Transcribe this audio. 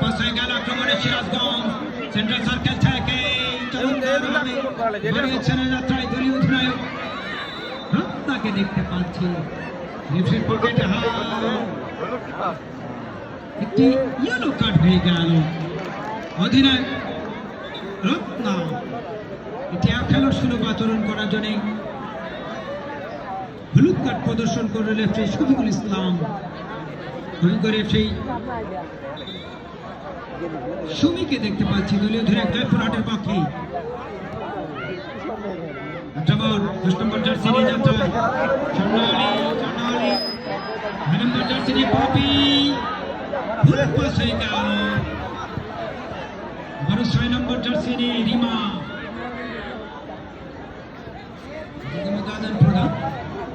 Pass হয়ে গেল আক্রমণে সিরাজগঞ্জ। সেন্ট্রাল সার্কেল থেকে যাত্রায় দলীয় অধিনায়ক রত্নাকে দেখতে পাচ্ছি। রেফারির একটি ইয়েলো কার্ড হয়ে গেল। অধিনায়ক রত্না। এটি খেলার সুলভ আচরণ করার জন্য হলুদ কার্ড প্রদর্শন করল রেফারি শফিকুল ইসলাম। অভিজ্ঞ রেফারি সুমিকে দেখতে পাচ্ছি, দলীয় অধিনায়ক জয়পুরহাটের পক্ষে। আক্রমণ দশ নম্বর জার্সি নিয়ে পপি। ভুল পাস হয়ে ছয় নম্বর জার্সি নিয়ে রিমা। కాదని